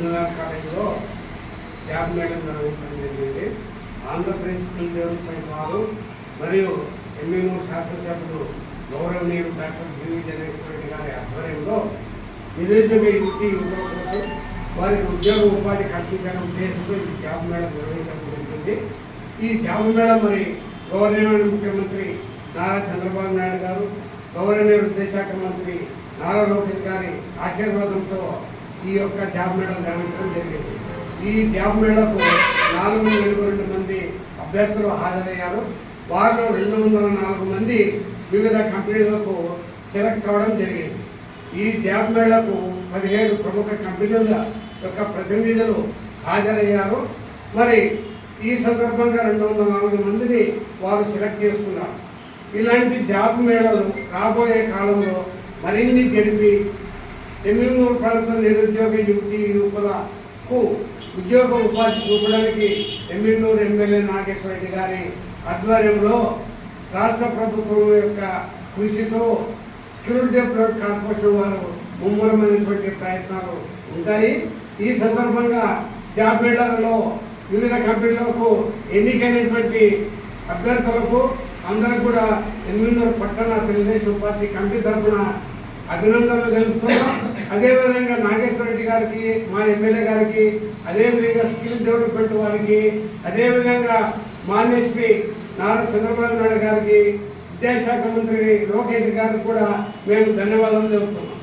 Engineer కాలేజీలో job madam నిర్వహించడం జరిగింది ఆంధ్రప్రదేశ్ స్కిల్ డెవలప్మెంట్ వారు మరియు ఎమ్మెల్యే శాస్త్రసభ్యులు గౌరవనీయులు డాక్టర్ జీవి జగదీశ్వర రెడ్డి గారి ఆధ్వర్యంలో నిరుద్యోగ యువతి యువకుల కోసం వారికి ఉద్యోగ ఉపాధి కల్పించడం ఉద్దేశంతో ఈ జాబ్ మేడం నిర్వహించడం జరిగింది. ఈ జాబ్ మేడం మరి గౌరవనీయులు ముఖ్యమంత్రి నారా చంద్రబాబు నాయుడు గారు గౌరవనీయులు విద్యాశాఖ మంత్రి నారా లోకేష్ గారి ఆశీర్వాదంతో ఈ యొక్క జాబ్ మేళం నిర్వహించడం జరిగింది. ఈ జాబ్ మేళకు నాలుగు వందల ఎనభై రెండు మంది అభ్యర్థులు హాజరయ్యారు. వారిలో రెండు వందల నాలుగు మంది వివిధ కంపెనీలకు సెలెక్ట్ కావడం జరిగింది. ఈ జాబ్ మేళకు పదిహేడు ప్రముఖ కంపెనీల యొక్క ప్రతినిధులు హాజరయ్యారు. మరి ఈ సందర్భంగా రెండు వందల నాలుగు మందిని వారు సెలెక్ట్ చేసుకున్నారు. ఇలాంటి జాబ్ మేళలు రాబోయే కాలంలో మరిన్ని జరిపి ఎమ్మెల్యే ప్రాంతం నిరుద్యోగ యువతి యువకులకు ఉద్యోగ ఉపాధి చూపడానికి ఎమ్మెల్యూరు ఎమ్మెల్యే నాగేశ్వర రెడ్డి గారి ఆధ్వర్యంలో రాష్ట్ర ప్రభుత్వం యొక్క కృషితో స్కిల్ డెవలప్మెంట్ కార్పొరేషన్ వారు ముమ్మరమైనటువంటి ప్రయత్నాలు ఉంటాయి. ఈ సందర్భంగా జాబ్ మేళాలలో వివిధ కంపెనీలకు ఎన్నికైనటువంటి అభ్యర్థులకు అందరూ కూడా ఎనిమిదిన్నర పట్టణ తెలుగుదేశం పార్టీ కమిటీ తరఫున అభినందనలు తెలుపుతున్నాం అదేవిధంగా నాగేశ్వర రెడ్డి గారికి మా ఎమ్మెల్యే గారికి అదేవిధంగా స్కిల్ డెవలప్మెంట్ వారికి అదేవిధంగా మాన్యశ్రీ నారా చంద్రబాబు నాయుడు గారికి విద్యాశాఖ మంత్రి లోకేష్ గారికి కూడా మేము ధన్యవాదాలు తెలుపుతున్నాం.